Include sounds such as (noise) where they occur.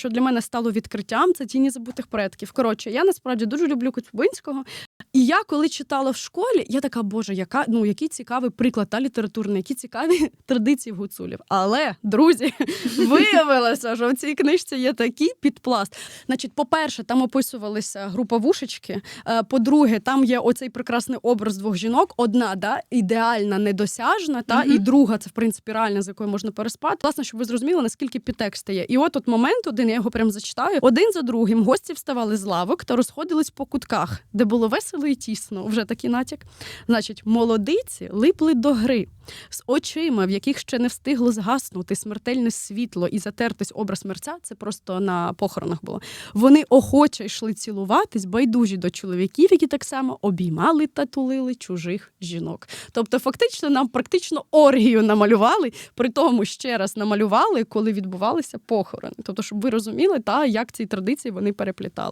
що для мене стало відкриттям, це тіні забутих предків. Коротше, я насправді дуже люблю Коцюбинського. І я, коли читала в школі, я така, боже, яка ну який цікавий приклад та літературний, які цікаві (laughs) традиції в гуцулів. Але друзі, (laughs) виявилося, що в цій книжці є такий підпласт. Значить, по-перше, там описувалися група вушечки. Е, По-друге, там є оцей прекрасний образ двох жінок. Одна да ідеальна, недосяжна, та Мгм. і друга це в принципі реальна, з якою можна переспати. Власне, щоб ви зрозуміли, наскільки підтексти є. І от от момент один, я його прям зачитаю. Один за другим гості вставали з лавок та розходились по кутках, де було весело і тісно. Вже такий натяк. Значить, молодиці липли до гри з очима, в яких ще не встигло згаснути смертельне світло і затертись образ мерця. Це просто на похоронах було. Вони охоче йшли цілуватись, байдужі до чоловіків, які так само обіймали та тулили чужих жінок. Тобто, фактично, нам практично оргію намалювали, при тому ще раз намалювали, коли відбувалися похорони. Тобто, щоб ви розуміли, та як ці традиції вони переплітали.